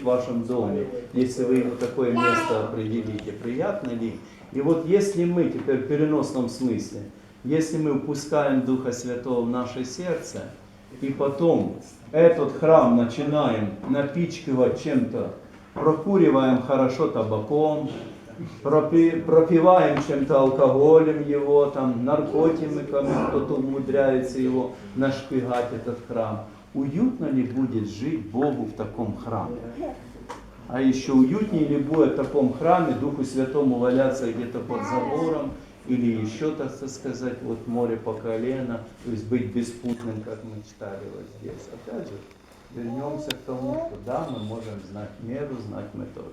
в вашем доме, если вы ему такое место определите, приятно ли? И вот если мы, теперь в переносном смысле, если мы упускаем Духа Святого в наше сердце, и потом этот храм начинаем напичкивать чем-то, прокуриваем хорошо табаком, пропи- пропиваем чем-то алкоголем его, там, наркотиками, кто-то умудряется его нашпигать, этот храм. Уютно ли будет жить Богу в таком храме? А еще уютнее ли будет в таком храме Духу Святому валяться где-то под забором, или еще, так сказать, вот море по колено, то есть быть беспутным, как мы читали вот здесь. Опять же, вернемся к тому, что да, мы можем знать меру, знать метод.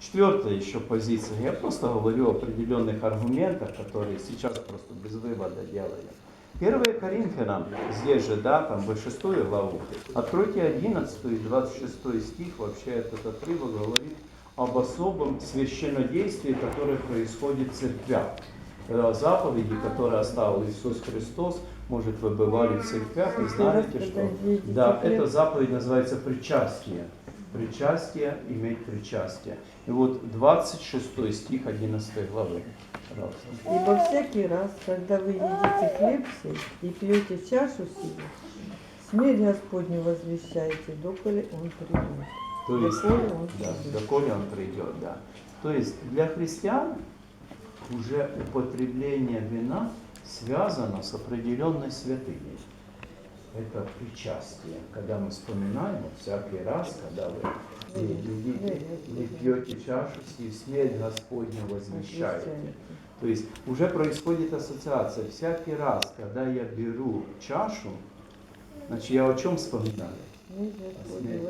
Четвертая еще позиция. Я просто говорю определенных аргументах, которые сейчас просто без вывода делаю. 1 Коринфянам, здесь же, да, там вы 6 главу, откройте 11 и 26 стих, вообще этот отрывок говорит об особом священнодействии, которое происходит в церквях. Э, Заповеди, которые оставил Иисус Христос, может, вы бывали в церквях и знаете, что да, эта заповедь называется причастие. Причастие, иметь причастие. И вот 26 стих 11 главы. Пожалуйста. Ибо всякий раз, когда вы едите хлеб сей и пьете чашу сию, смерть Господню возвещаете, доколе Он придет. То есть, Доколе Он да, придет. доколе он придет, да. То есть для христиан уже употребление вина связано с определенной святыней. Это причастие, когда мы вспоминаем всякий раз, когда вы или пьете чашу, и смерть Господня возвещаете. То есть уже происходит ассоциация. Всякий раз, когда я беру чашу, значит, я о чем вспоминаю?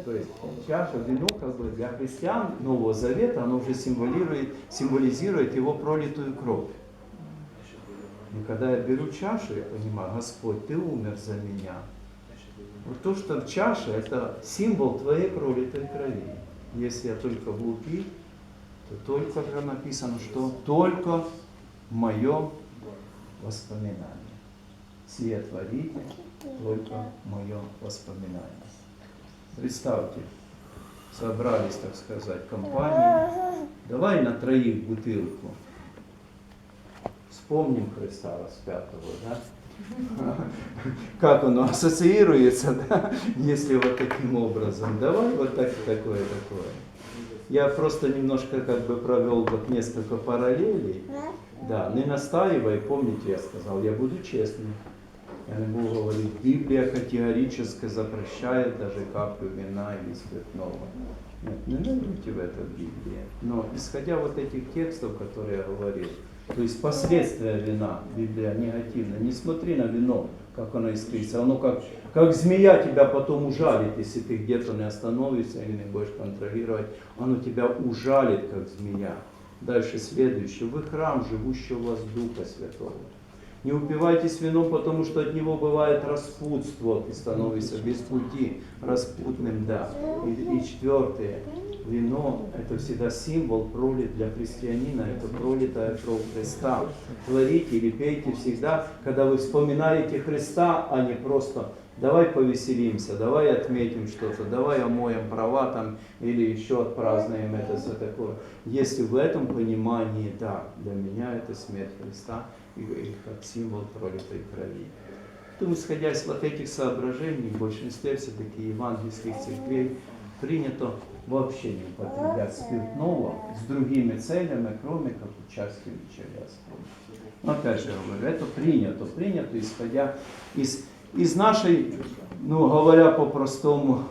То есть чаша, вино как бы для христиан Нового Завета, оно уже символирует, символизирует его пролитую кровь. И когда я беру чашу, я понимаю, Господь, Ты умер за меня. Вот то, что в чаше, это символ Твоей пролитой крови. Если я только буду пить, то только же написано, что только в моем воспоминании. Сие творите только в моем воспоминании. Представьте, собрались, так сказать, компании. Давай на троих бутылку. Вспомним Христа распятого, да? Как оно ассоциируется, да? Если вот таким образом. Давай вот так, такое, такое. Я просто немножко как бы провел вот несколько параллелей. Да, не настаивай, помните, я сказал, я буду честным. Я не буду говорить, Библия категорически запрещает даже каплю вина или спиртного. Нет, не найдете в это в Библии. Но исходя вот этих текстов, которые я говорил, то есть последствия вина, Библия негативна. Не смотри на вино, как оно искрится. Оно как, как змея тебя потом ужалит, если ты где-то не остановишься или не будешь контролировать. Оно тебя ужалит, как змея. Дальше следующее. Вы храм живущего у вас Духа Святого. Не упивайтесь вином, потому что от него бывает распутство, ты становишься без пути, распутным, да. И, и четвертое, вино – это всегда символ пролит для христианина, это пролитая кровь Христа. Творите или пейте всегда, когда вы вспоминаете Христа, а не просто давай повеселимся, давай отметим что-то, давай омоем права там или еще отпразднуем это за такое. Если в этом понимании, да, для меня это смерть Христа и, как символ пролитой крови. То, исходя из вот этих соображений, в большинстве все-таки евангельских церквей принято вообще не употреблять спиртного с другими целями, кроме как участия в вечере опять же говорю, это принято, принято, исходя из, из нашей, ну говоря по-простому,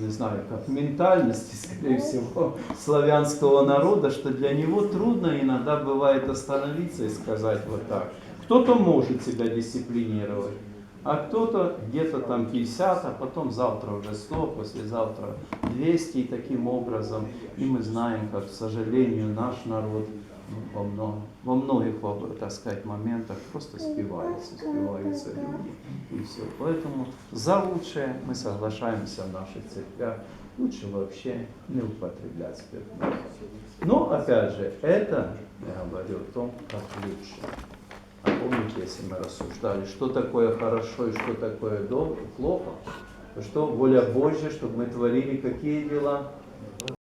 не знаю, как ментальности, скорее всего, славянского народа, что для него трудно иногда бывает остановиться и сказать вот так. Кто-то может себя дисциплинировать, а кто-то где-то там 50, а потом завтра уже 100, послезавтра 200 и таким образом. И мы знаем, как, к сожалению, наш народ ну, во, многом, во многих, так сказать, моментах просто спивается, спиваются люди и все. Поэтому за лучшее мы соглашаемся в наших церквях, лучше вообще не употреблять спиртное. Но, опять же, это, я говорю о том, как лучше. Если мы рассуждали, что такое хорошо и что такое плохо, то что воля Божья, чтобы мы творили какие дела?